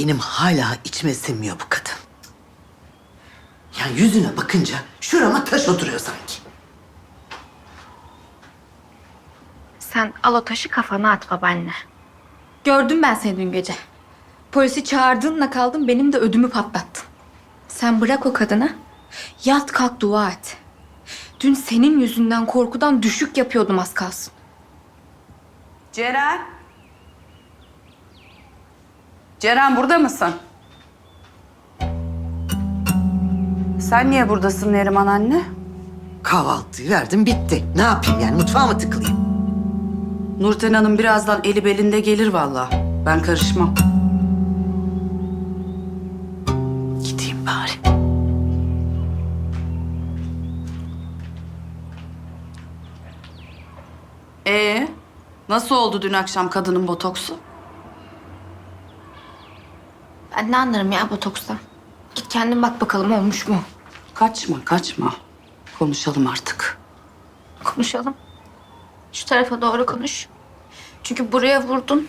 benim hala içime sinmiyor bu kadın. Yani yüzüne bakınca şurama taş oturuyor sanki. Sen al o taşı kafana at babaanne. Gördüm ben seni dün gece. Polisi çağırdığınla kaldım benim de ödümü patlattın. Sen bırak o kadını. Yat kalk dua et. Dün senin yüzünden korkudan düşük yapıyordum az kalsın. Ceren. Ceren burada mısın? Sen niye buradasın Neriman anne? Kahvaltıyı verdim bitti. Ne yapayım yani mutfağa mı tıkılayım? Nurten Hanım birazdan eli belinde gelir vallahi. Ben karışmam. Gideyim bari. Ee, nasıl oldu dün akşam kadının botoksu? Ben ne anlarım ya botokstan. Git kendin bak bakalım olmuş mu? Kaçma, kaçma. Konuşalım artık. Konuşalım. Şu tarafa doğru konuş. Çünkü buraya vurdun.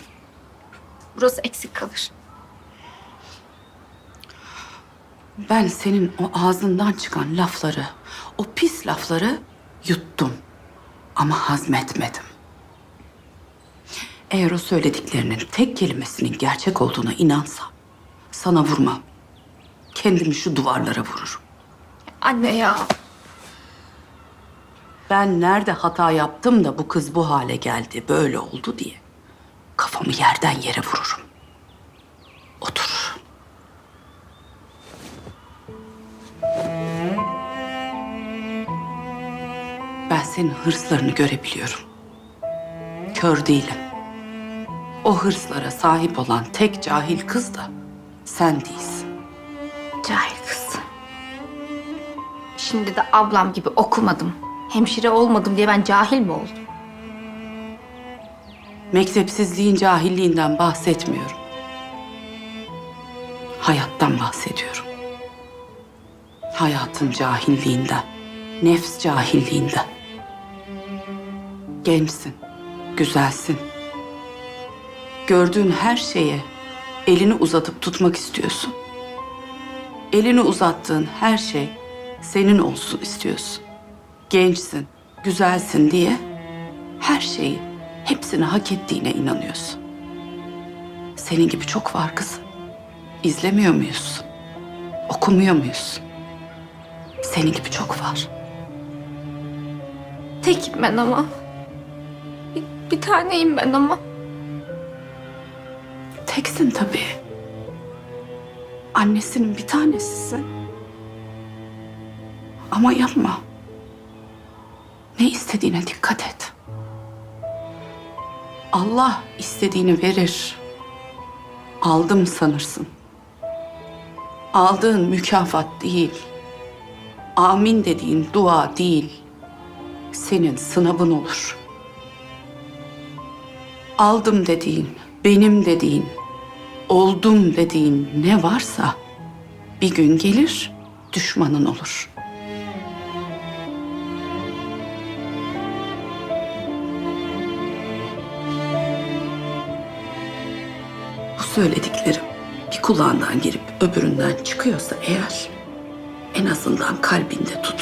Burası eksik kalır. Ben senin o ağzından çıkan lafları, o pis lafları yuttum. Ama hazmetmedim. Eğer o söylediklerinin tek kelimesinin gerçek olduğuna inansam, sana vurmam. Kendimi şu duvarlara vururum. Anne ya. Ben nerede hata yaptım da bu kız bu hale geldi, böyle oldu diye kafamı yerden yere vururum. Otur. Ben senin hırslarını görebiliyorum. Kör değilim. O hırslara sahip olan tek cahil kız da sen değilsin. Cahil kız. Şimdi de ablam gibi okumadım. Hemşire olmadım diye ben cahil mi oldum? Mektepsizliğin cahilliğinden bahsetmiyorum. Hayattan bahsediyorum. Hayatın cahilliğinden, nefs cahilliğinden. Gençsin, güzelsin. Gördüğün her şeye elini uzatıp tutmak istiyorsun. Elini uzattığın her şey senin olsun istiyorsun. Gençsin, güzelsin diye her şeyi, hepsini hak ettiğine inanıyorsun. Senin gibi çok var kızım. İzlemiyor muyuz? Okumuyor muyuz? Senin gibi çok var. Tekim ben ama. Bir, bir taneyim ben ama. Teksin tabii. Annesinin bir tanesisin. Ama yapma. Ne istediğine dikkat et. Allah istediğini verir. Aldım sanırsın. Aldığın mükafat değil. Amin dediğin dua değil. Senin sınavın olur. Aldım dediğin, benim dediğin, oldum dediğin ne varsa bir gün gelir düşmanın olur. Bu söylediklerim bir kulağından girip öbüründen çıkıyorsa eğer en azından kalbinde tut.